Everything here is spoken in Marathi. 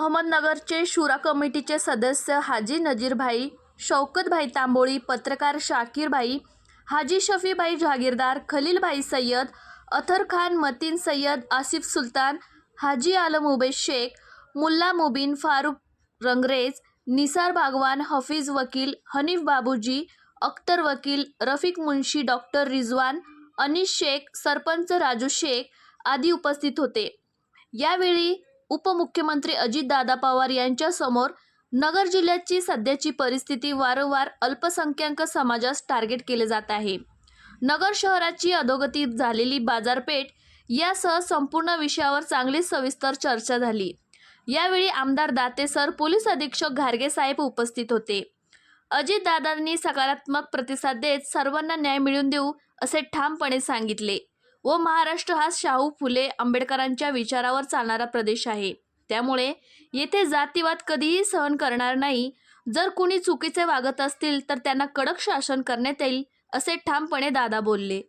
अहमदनगरचे शुरा कमिटीचे सदस्य हाजी नजीरभाई शौकतभाई तांबोळी पत्रकार शाकीरभाई हाजी शफीभाई जहागीरदार खलीलभाई सय्यद अथर खान मतीन सय्यद आसिफ सुलतान हाजी आलम उबे शेख मुल्ला मुबीन फारूक रंगरेज निसार बागवान हफीज वकील हनीफ बाबूजी अख्तर वकील रफिक मुन्शी डॉक्टर रिजवान अनिश शेख सरपंच राजू शेख आदी उपस्थित होते. यावेळी उपमुख्यमंत्री अजितदादा पवार यांच्यासमोर नगर जिल्ह्याची सध्याची परिस्थिती वारंवार अल्पसंख्याक समाजास टार्गेट केले जात आहे. नगर शहराची अधोगती झालेली बाजारपेठ यासह संपूर्ण विषयावर चांगली सविस्तर चर्चा झाली. यावेळी आमदार दाते सर पोलीस अधीक्षक घारगे साहेब उपस्थित होते. अजितदादांनी सकारात्मक प्रतिसाद देत सर्वांना न्याय मिळवून देऊ असे ठामपणे सांगितले. व महाराष्ट्र हा शाहू फुले आंबेडकरांच्या विचारावर चालणारा प्रदेश आहे. त्यामुळे येथे जातीवाद कधीही सहन करणार नाही. जर कुणी चुकीचे वागत असतील तर त्यांना कडक शासन करण्यात येईल असे ठामपणे दादा बोलले.